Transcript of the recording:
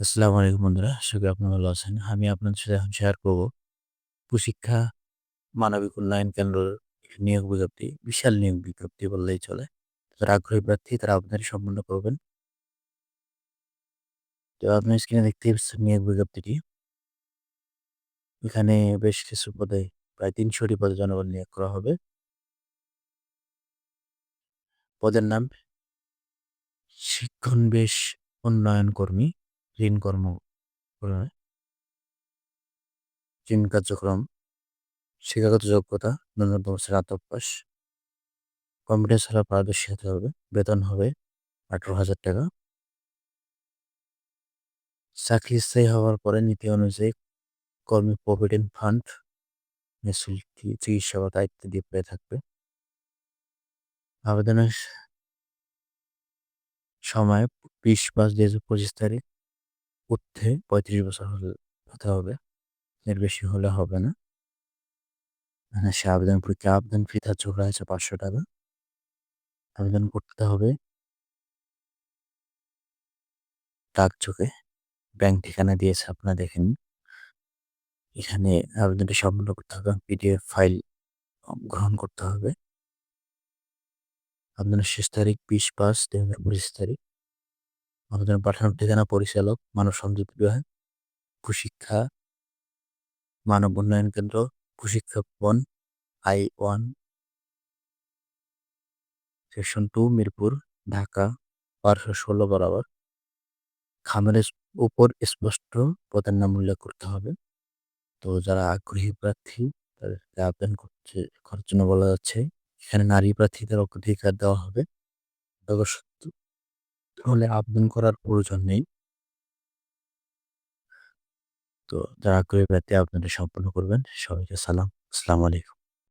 আসসালামু আলাইকুম বন্ধুরা। আশা করি আপনারা ভালো আছেন। আমি আপনাদের সাথে এখন শেয়ার করব প্রশিক্ষা মানবিক উন্নয়ন কেন্দ্রের নিয়োগ বিজ্ঞপ্তি। বিশাল নিয়োগ বিজ্ঞপ্তি বললেই চলে। যারা আগ্রহী প্রার্থী তারা আবেদন সম্পন্ন করবেন। তো আপনার স্ক্রিনে দেখতেই পাচ্ছেন নিয়োগ বিজ্ঞপ্তিটি। এখানে বেশ কিছু পদে প্রায় তিনশোটি পদে জনবল নিয়োগ করা হবে। পদের নাম শিক্ষণ বেশ উন্নয়ন কর্মী, ঋণ কর্ম ঋণ কার্যক্রম, শিক্ষাগত যোগ্যতা, ন্যূনতম স্নাতক পাস, কম্পিউটার ছাড়া পারদর্শী হতে হবে। বেতন হবে আঠারো হাজার টাকা। চাকরি স্থায়ী হওয়ার পরে নীতি অনুযায়ী কর্মী প্রভিডেন্ট ফান্ড মেসুলটি চিকিৎসা বা দায়িত্ব দিয়ে পেয়ে থাকবে আবেদনের সময় বিশ পাঁচ দুই হাজার পঁচিশ তারিখ উঠতে পঁয়ত্রিশ বছর হতে হবে। এর বেশি হলে হবে না। মানে সে আবেদন পরীক্ষা আবেদন ফি ধার্য করা হয়েছে পাঁচশো টাকা। আবেদন করতে হবে ডাকযোগে ব্যাংক ঠিকানা দিয়েছে আপনারা, দেখেন। এখানে আবেদনটি সম্পূর্ণ করতে হবে। পিডিএফ ফাইল গ্রহণ করতে হবে। আবেদনের শেষ তারিখ বিশ পাঁচ দুই হাজার পঁচিশ তারিখ। আবেদন পাঠানোর ঠিকানা পরিচালক, মানব সম্পদ বিভাগ কুশিক্ষা মানব উন্নয়ন কেন্দ্র কুশিক্ষা ভবন I one, section two, Mirpur, Dhaka, বারোশো ষোলো বরাবর। খামের উপর স্পষ্ট পদের নাম উল্লেখ করতে হবে। তো যারা আগ্রহী প্রার্থী, তাদেরকে আবেদন করছে, করার জন্য বলা যাচ্ছে, এখানে নারী প্রার্থীদের অগ্রাধিকার দেওয়া হবে। হলে আবেদন করার প্রয়োজন নেই। তো যারা আগ্রহী ব্যক্তি, আপনারা সম্পন্ন করবেন। সবাইকে সালাম। আসসালামু আলাইকুম।